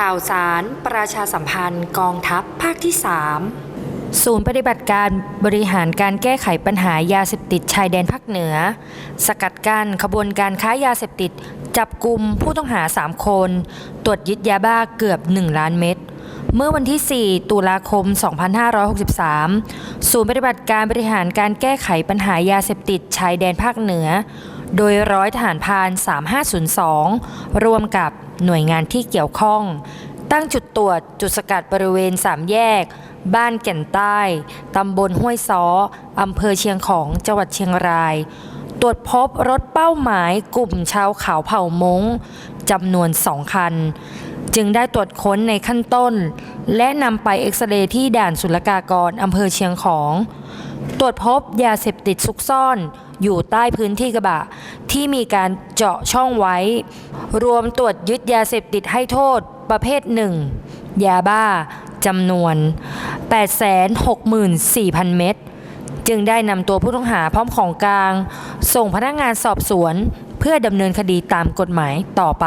ข่าวสาร ประชาสัมพันธ์ กองทัพภาคที่ 3 ศูนย์ปฏิบัติการบริหารการแก้ไขปัญหายาเสพติดชายแดนภาคเหนือ สกัดกั้นขบวนการค้ายาเสพติด จับกลุ่มผู้ต้องหา 3 คน ตรวจยึดยาบ้าเกือบ 1 ล้านเม็ดเมื่อวันที่ 4 ตุลาคม 2563 ศูนย์ปฏิบัติการบริหารการแก้ไขปัญหายาเสพติดชายแดนภาคเหนือ โดยร้อยทหารพาน 3502 ร่วมกับหน่วยงานที่เกี่ยวข้อง ตั้งจุดตรวจจุดสกัดบริเวณสามแยก บ้านแก่นใต้ ตำบลห้วยซ้ออำเภอเชียงของจังหวัดเชียงราย ตรวจพบรถเป้าหมายกลุ่มชาวเขาเผ่ามงจำนวนสองคัน จึงได้ตรวจค้นในขั้นต้น และนำไปเอ็กซเรย์ที่ด่านศุลกากรอำเภอเชียงของ ตรวจพบยาเสพติดซุกซ่อน อยู่ใต้พื้นที่กระบะ ที่มีการเจาะช่องไว้ รวมตรวจยึดยาเสพติดให้โทษประเภทหนึ่งยาบ้าจำนวน 864,000 เม็ดจึงได้นำตัวผู้ต้องหาพร้อมของกลาง ส่งพนักงานสอบสวน เพื่อดำเนินคดีตามกฎหมายต่อไป